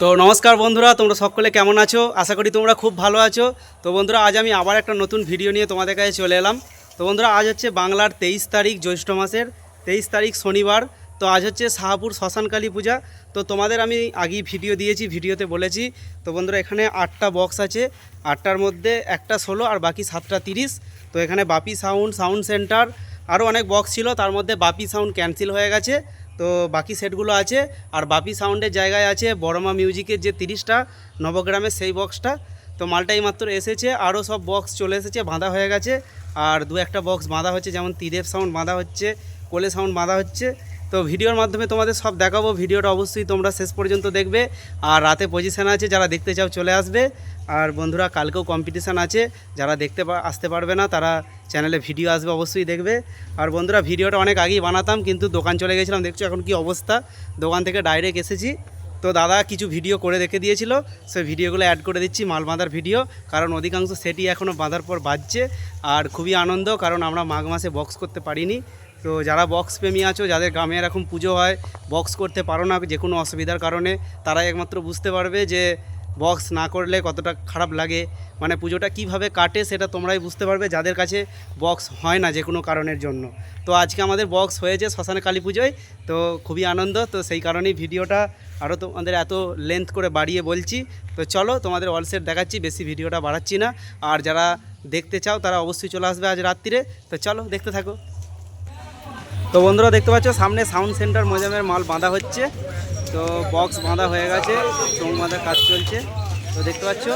তো নমস্কার বন্ধুরা, তোমরা সকলে কেমন আছো? আশা করি তোমরা খুব ভালো আছো। তো বন্ধুরা, আজ আমি আবার একটা নতুন ভিডিও নিয়ে তোমাদের কাছে চলে এলাম। তো বন্ধুরা, আজ হচ্ছে বাংলার তেইশ তারিখ জ্যৈষ্ঠ মাসের। তেইশ তারিখ শনিবার। তো আজ হচ্ছে শাহপুর শ্মশানকালী পূজা। তো তোমাদের আমি আগেই ভিডিও দিয়েছি ভিডিওতে বলেছি। তো বন্ধুরা, এখানে আটটা বক্স আছে। আটটার মধ্যে একটা ষোলো আর বাকি সাতটা তিরিশ। তো এখানে বাপি সাউন্ড সাউন্ড সেন্টার আরও অনেক বক্স ছিল, তার মধ্যে বাপি সাউন্ড ক্যান্সেল হয়ে গেছে। তো বাকি সেটগুলো আছে আর বাপি সাউন্ডের জায়গায় আছে বড়মা মিউজিকের যে তিরিশটা, নবগ্রামের সেই বক্সটা। তো মালটাই মাত্র এসেছে, আরও সব বক্স চলে এসেছে, বাঁধা হয়ে গেছে। আর দু একটা বক্স বাঁধা হচ্ছে, যেমন তিদেব সাউন্ড বাঁধা হচ্ছে, কোলে সাউন্ড বাঁধা হচ্ছে। তো ভিডিওর মাধ্যমে তোমাদের সব দেখাবো। ভিডিওটা অবশ্যই তোমরা শেষ পর্যন্ত দেখবে। আর রাতে পজিশান আছে, যারা দেখতে চাও চলে আসবে। আর বন্ধুরা, কালকেও কম্পিটিশান আছে। যারা দেখতে আসতে পারবে না, তারা চ্যানেলে ভিডিও আসবে, অবশ্যই দেখবে। আর বন্ধুরা, ভিডিওটা অনেক আগেই বানাতাম, কিন্তু দোকান চলে গেছিলাম। দেখছ এখন কি অবস্থা? দোকান থেকে ডাইরেক্ট এসেছি। তো দাদা কিছু ভিডিও করে রেখে দিয়েছিল। সেই ভিডিওগুলো অ্যাড করে দিচ্ছি, মাল বাঁধার ভিডিও কারণ অধিকাংশ সেটই এখনও বাঁধার পর বাজছে। আর খুবই আনন্দ, কারণ আমরা মাঘ মাসে বক্স করতে পারিনি। তো যারা বক্স প্রেমী আছো, যাদের গ্রামে এরকম পুজো হয়, বক্স করতে পারো না যে কোনো অসুবিধার কারণে, তারাই একমাত্র বুঝতে পারবে যে বক্স না করলে কতটা খারাপ লাগে। মানে পুজোটা কীভাবে কাটে সেটা তোমরাই বুঝতে পারবে, যাদের কাছে বক্স হয় না যে কোনো কারণের জন্য। তো আজকে আমাদের বক্স হয়েছে শ্মশানে কালী পুজোয়, তো খুবই আনন্দ, তো সেই কারণেই ভিডিওটা আরও তোমাদের এত লেন্থ করে বাড়িয়ে বলছি। তো চলো তোমাদের অল সেট দেখাচ্ছি, বেশি ভিডিওটা বাড়াচ্ছি না। আর যারা দেখতে চাও, তারা অবশ্যই চলে আসবে আজ রাত্রিরে। তো চলো দেখতে থাকো। তো বন্ধুরা দেখতে পাচ্ছ সামনে সাউন্ড সেন্টার মজামের মাল বাঁধা হচ্ছে। তো বক্স বাঁধা হয়ে গেছে চোখ বাঁধার কাজ চলছে। তো দেখতে পাচ্ছ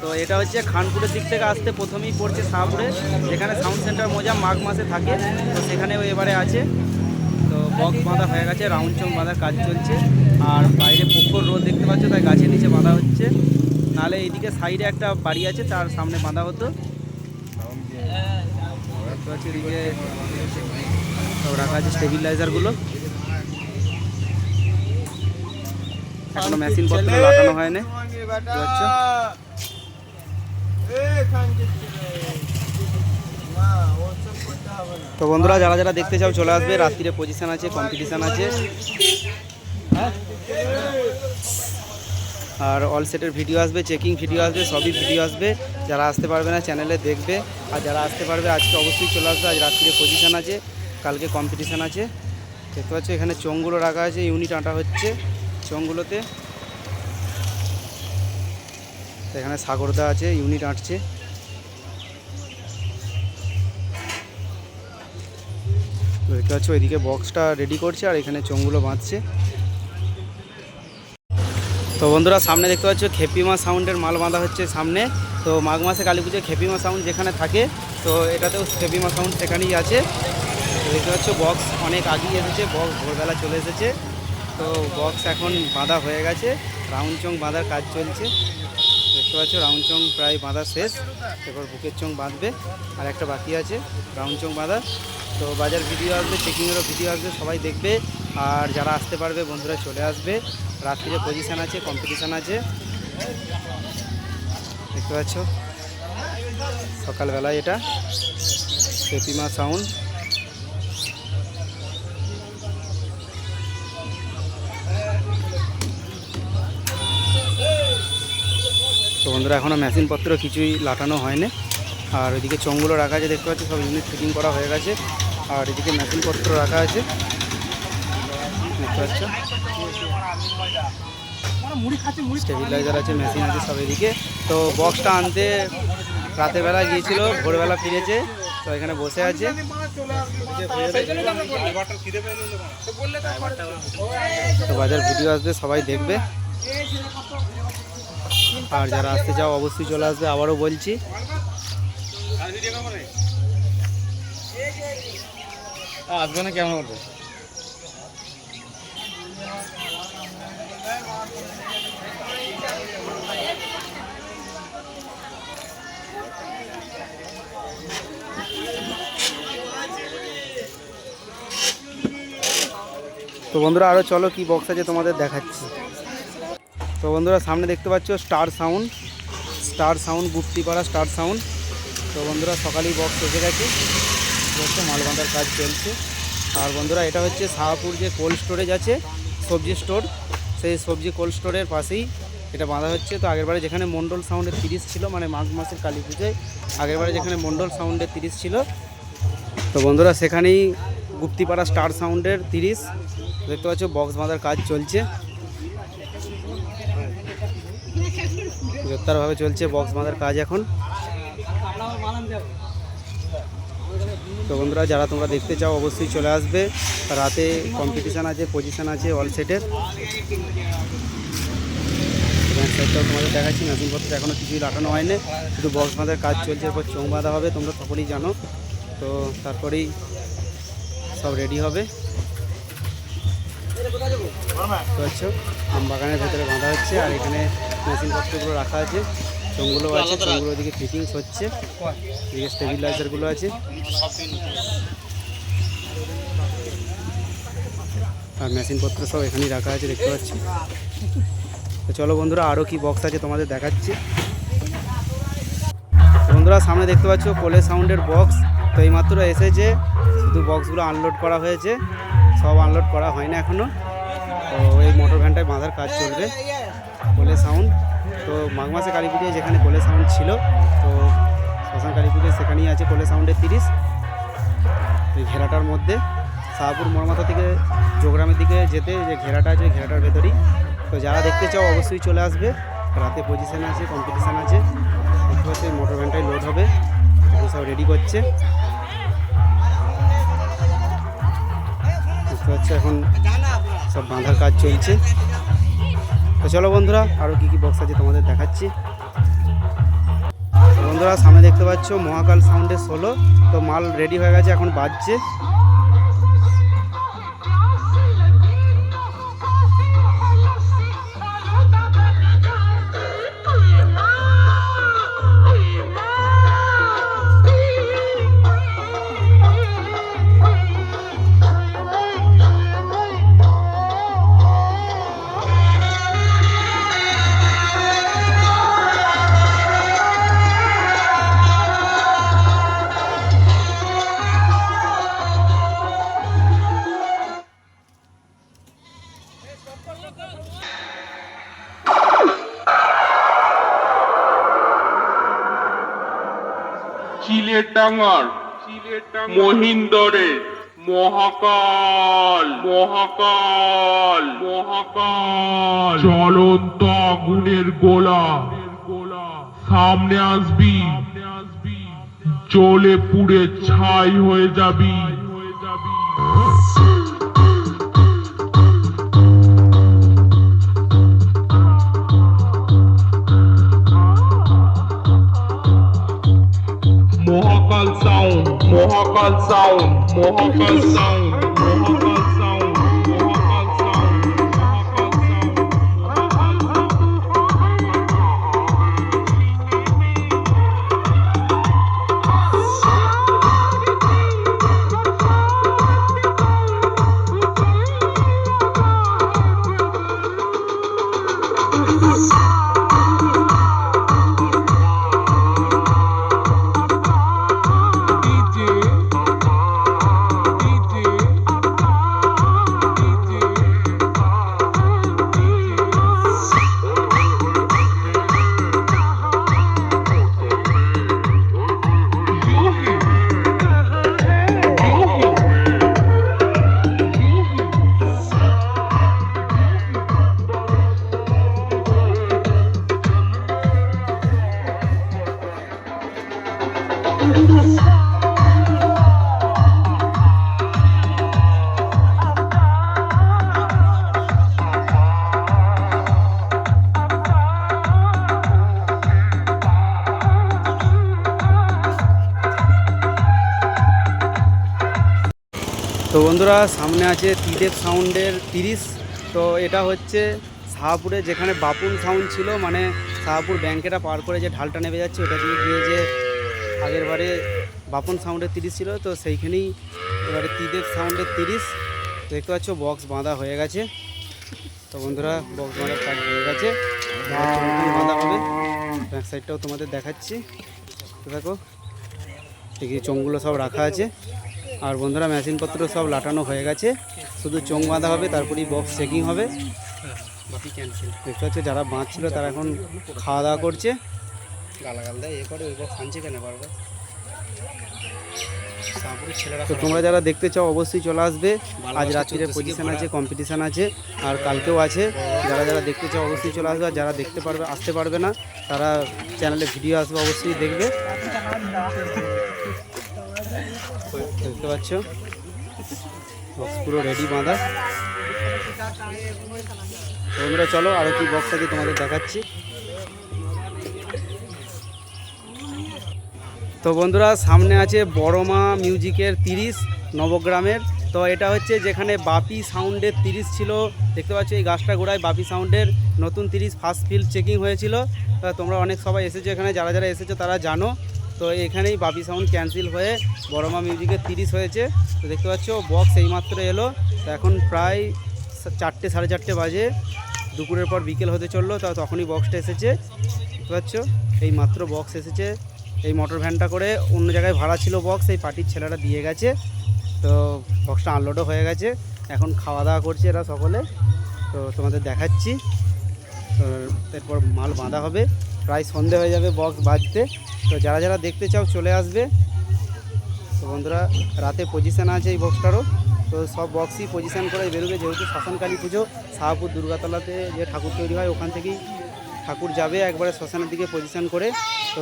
তো এটা হচ্ছে খানপুরের দিক থেকে আসতে প্রথমেই পড়ছে শাহপুরে যেখানে সাউন্ড সেন্টার মোজা মাঘ মাসে থাকে তো সেখানেও এবারে আছে। তো বক্স বাঁধা হয়ে গেছে রাউন্ড চোখ বাঁধার কাজ চলছে। আর বাইরে পুকুর রোদ দেখতে পাচ্ছ তাই গাছের নিচে বাঁধা হচ্ছে। নাহলে এইদিকে সাইডে একটা বাড়ি আছে তার সামনে বাঁধা হতো। দেখতে পাচ্ছি এদিকে সব রাখা আছে স্টেবিলাইজারগুলো। এখনও মেশিন পত্র লাগানো হয়নি। তো বন্ধুরা যারা যারা দেখতে চাও চলে আসবে। রাত্রিরে পজিশন আছে কম্পিটিশান আছে। আর অল সেটের ভিডিও আসবে চেকিং ভিডিও আসবে সবই ভিডিও আসবে। যারা আসতে পারবে না চ্যানেলে দেখবে। আর যারা আসতে পারবে আজকে অবশ্যই চলে আসবে। আজ রাত্রিরে পজিশন আছে। কালকে কম্পিটিশান আছে। দেখতে পাচ্ছ, এখানে চোঙগুলো রাখা আছে ইউনিট আঁটা হচ্ছে চোঙগুলোতে। এখানে সাগরদা আছে ইউনিট আঁটছে। দেখতে পাচ্ছ, এদিকে বক্সটা রেডি করছে আর এখানে চোঙগুলো বাঁধছে। তো বন্ধুরা, সামনে দেখতে পাচ্ছ, খেপিমা সাউন্ডের মাল বাঁধা হচ্ছে সামনে। তো মাঘ মাসে কালী পুজোয় খেপিমা সাউন্ড যেখানে থাকে, তো এটাতেও খেপিমা সাউন্ড সেখানেই আছে। দেখতে পাচ্ছ বক্স অনেক আগেই এসেছে বক্স ভোরবেলা চলে এসেছে। তো বক্স এখন বাঁধা হয়ে গেছে রাউন্ড চং বাঁধার কাজ চলছে। দেখতে পাচ্ছ রাউন্ড চং প্রায় বাঁধা শেষ, এরপর বুকের চং বাঁধবে, আর একটা বাকি আছে রাউন্ড চং বাঁধা। তো বাজার ভিডিও আসবে চেকিংয়েরও ভিডিও আসবে, সবাই দেখবে, আর যারা আসতে পারবে, বন্ধুরা চলে আসবে। রাত্রিরে পজিশান আছে কম্পিটিশান আছে। দেখতে পাচ্ছ, সকালবেলায় এটা প্রতিমা সাউন্ড তো বন্ধুরা, এখনও মেশিনপত্র কিছুই লাটানো হয়নি। আর ওইদিকে চোঙগুলো রাখা আছে, দেখতে পাচ্ছি, সব ইউনিট ফিটিং করা হয়ে গেছে। আর এদিকে মেশিনপত্র রাখা আছে, দেখতে পাচ্ছ। স্টেবিলাইজার আছে মেশিন আছে, সব এদিকে। তো বক্সটা আনতে রাতের বেলা গিয়েছিল, ভোরবেলা ফিরেছে, তো এখানে বসে আছে। তো বাজার ভিডিও আসবে, সবাই দেখবে। আর যারা আসতে চাও অবশ্যই চলে আসবে। আবারও বলছি। আসবে না কেমন করবে তো বন্ধুরা আরও চলো কি বক্স আছে তোমাদের দেখাচ্ছি। তো বন্ধুরা, সামনে দেখতে পাচ্ছ স্টার সাউন্ড। স্টার সাউন্ড গুপ্তি করা স্টার সাউন্ড। তো বন্ধুরা, সকালেই বক্স এসে গেছে। হচ্ছে বাঁধার কাজ চলছে। আর বন্ধুরা, এটা হচ্ছে শাহপুর যে কোল্ড স্টোরেজ আছে, সবজি স্টোর সেই সবজি কোল্ড স্টোরের পাশেই এটা বাঁধা হচ্ছে। তো আগেরবারে যেখানে মন্ডল সাউন্ডের তিরিশ ছিল মানে মাঘ মাসের কালী পুজোয় আগেরবারে যেখানে মন্ডল সাউন্ডের তিরিশ ছিল। তো বন্ধুরা, সেখানেই গুপ্তিপাড়া স্টার সাউন্ডের তিরিশ। দেখতে পাচ্ছ বক্স বাঁধার কাজ চলছে। জোরদারভাবে চলছে বক্স বাঁধার কাজ এখন। তো বন্ধুরা, যারা তোমরা দেখতে চাও, অবশ্যই চলে আসবে। রাতে কম্পিটিশান আছে পজিশান আছে অল সেটের তোমাদের দেখাচ্ছি, মেশিনপত্র এখনও কিছুই লাটানো হয়নি। শুধু বক্স বাঁধার কাজ চলছে, এরপর চোং বাঁধা হবে, তোমরা সকলেই জানো। তো তারপরেই সব রেডি হবে। হচ্ছে আম বাগানের ভেতরে বাঁধা হচ্ছে আর এখানে মেশিনপত্রগুলো রাখা আছে। চোঙগুলো আছে চোঙগুলো দিকে ফিটিংস হচ্ছে। এদিকে স্টেবিলাইজারগুলো আছে। আর মেশিনপত্র সব এখানেই রাখা আছে, দেখতে পাচ্ছি। তো চলো বন্ধুরা আরও কি বক্স আছে তোমাদের দেখাচ্ছি। বন্ধুরা, সামনে দেখতে পাচ্ছ কোলে সাউন্ডের বক্স তো এইমাত্র এসেছে, শুধু বক্সগুলো আনলোড করা হয়েছে। সব আনলোড করা হয় না এখনও তো এই মোটর ভ্যানটায় বাঁধার কাজ চলবে কোলে সাউন্ড। তো মাঘ মাসে কালী পুজোয় যেখানে কোলে সাউন্ড ছিল, তো শ্মশান কালী পুজোয় সেখানেই আছে কোলে সাউন্ডের তিরিশ। এই ঘেরাটার মধ্যে শাহপুর মোড়মাথা থেকে যোগগ্রামের দিকে যেতে যে ঘেরাটা আছে, ঘেরাটার ভেতরেই। তো যারা দেখতে চাও অবশ্যই চলে আসবে। রাতে পজিশান আছে কম্পিটিশান আছে। দেখতে পাচ্ছি মোটর ভ্যানটাই লোড হবে। সব রেডি করছে। দেখতে পাচ্ছি এখন সব বাঁধার কাজ চলছে। তো চলো বন্ধুরা আরও কী কী বক্স আছে তোমাদের দেখাচ্ছি। বন্ধুরা, সামনে দেখতে পাচ্ছ মহাকাল সাউন্ডের ষোলো, তো মাল রেডি হয়ে গেছে, এখন বাজছে। চিলেটাঙ্গার মহিন্দরে মহাকাল মহাকাল মহাকাল। জ্বলন্ত আগুনের গোলা সামনে আসবি। জ্বলে পুড়ে ছাই হয়ে যাবি। বন্ধুরা, সামনে আছে তিদেব সাউন্ডের তিরিশ। তো এটা হচ্ছে শাহপুরে যেখানে বাপুন সাউন্ড ছিল মানে শাহপুর ব্যাংকেটা পার করে যে ঢালটা নেমে যাচ্ছে, ওটা দিয়ে গিয়ে যে আগের বারে বাপুন সাউন্ডের তিরিশ ছিল, তো সেইখানেই এবারে তিদেব সাউন্ডের তিরিশ। দেখতে পাচ্ছ বক্স বাঁধা হয়ে গেছে। তো বন্ধুরা বক্স বাঁধার কাজ হয়ে গেছে। বাঁধা হবে। ব্যাক সাইডটাও তোমাদের দেখাচ্ছি। দেখো এদিকে চোঙগুলো সব রাখা আছে। আর বন্ধুরা মেশিনপত্র সব লাটানো হয়ে গেছে। শুধু চোং বাঁধা হবে তারপরেই বক্স চেকিং হবে। দেখতে পাচ্ছ যারা বাঁচছিল তারা এখন খাওয়া দাওয়া করছে। গালাগাল দেয় এ করে ওই বক্স আনছে কেন বারবার তো তোমরা যারা দেখতে চাও অবশ্যই চলে আসবে। আজ রাত্রিরে পজিশন আছে কম্পিটিশান আছে আর কালকেও আছে। যারা যারা দেখতে চাও অবশ্যই চলে আসবে। আর যারা দেখতে পারবে আসতে পারবে না তারা চ্যানেলে ভিডিও আসবে অবশ্যই দেখবে। দেখতে পাচ্ছ? বক্স পুরো রেডি বাঁধা। তো বন্ধুরা চলো আরও কি বক্স আছে তোমাদের দেখাচ্ছি। তো বন্ধুরা, সামনে আছে বড়মা মিউজিকের তিরিশ নবগ্রামের। তো এটা হচ্ছে যেখানে বাপি সাউন্ডের তিরিশ ছিল। দেখতে পাচ্ছ, এই গাছটা গোড়ায় বাপি সাউন্ডের নতুন তিরিশ ফার্স্ট ফিল্ড চেকিং হয়েছিল। তোমরা অনেক সবাই এসেছ এখানে, যারা যারা এসেছ তারা জানো। তো এখানেই বাপি সাউন্ড ক্যান্সেল হয়ে বড়মা মিউজিকের তিরিশ হয়েছে। তো দেখতে পাচ্ছ বক্স এইমাত্র এলো। তো এখন প্রায় চারটে, সাড়ে চারটে বাজে। দুপুরের পর বিকেল হতে চলল, তা তখনই বক্সটা এসেছে। দেখতে পাচ্ছ এই মাত্র বক্স এসেছে। এই মোটর ভ্যানটা করে অন্য জায়গায় ভাড়া ছিল বক্স এই পার্টির ছেলেরা দিয়ে গেছে। তো বক্সটা আনলোডও হয়ে গেছে। এখন খাওয়া দাওয়া করছে এরা সকলে। তো তোমাদের দেখাচ্ছি। তো এরপর মাল বাঁধা হবে। প্রায় সন্ধে হয়ে যাবে বক্স বাজতে। তো যারা যারা দেখতে চাও চলে আসবে। তো বন্ধুরা, রাতে পজিশান আছে এই বক্সটারও। তো সব বক্সই পজিশান করে বেরোবে, যেহেতু শ্মশানকালী পুজো, শাহপুর দুর্গাতলাতে যে ঠাকুর তৈরি হয়, ওখান থেকেই ঠাকুর যাবে একবারে শ্মশানের দিকে পজিশান করে। তো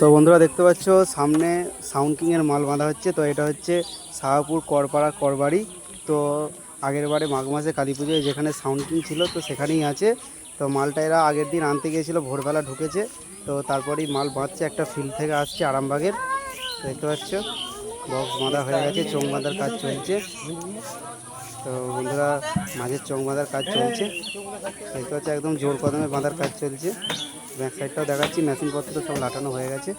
তো বন্ধুরা, দেখতে পাচ্ছ, সামনে সাউন্ড কিংয়ের মাল বাঁধা হচ্ছে। তো এটা হচ্ছে শাহপুর করপাড়া করবাড়ি। তো আগের বারে মাঘ মাসে কালী পুজোয় যেখানে সাউন্ড কিং ছিল, তো সেখানেই আছে। তো মালটা এরা আগের দিন আনতে গিয়েছিল, ভোরবেলা ঢুকেছে। তো তারপরেই মাল বাঁধছে, একটা ফিল্ড থেকে আসছে আরামবাগের। দেখতে পাচ্ছ বক্স বাঁধা হয়ে গেছে চোখ বাঁধার কাজ চলছে। তো বন্ধুরা, মাঝের চোখ বাঁধার কাজ চলছে। দেখতে পাচ্ছ, একদম জোর কদমে বাঁধার কাজ চলছে। ব্যাক সাইডটাও দেখাচ্ছি মেশিনপত্র সব লাটানো হয়ে গেছে।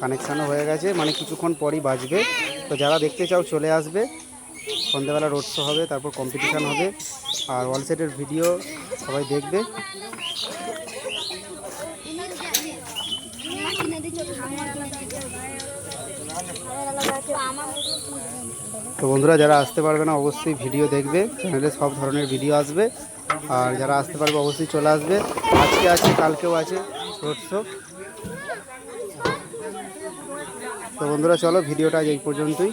কানেকশানও হয়ে গেছে মানে কিছুক্ষণ পরই বাজবে। তো যারা দেখতে চাও চলে আসবে। সন্ধ্যেবেলা রোড শো হবে, তারপর কম্পিটিশান হবে, আর ওয়াল ভিডিও সবাই দেখবে। তো বন্ধুরা, যারা আসতে পারবে না, অবশ্যই ভিডিও দেখবে চ্যানেলে সব ধরনের ভিডিও আসবে। আর যারা আসতে পারবে, অবশ্যই চলে আসবে। আজকে আছে, কালকেও আছে রোড শো তো বন্ধুরা, চলো ভিডিওটা এই পর্যন্তই।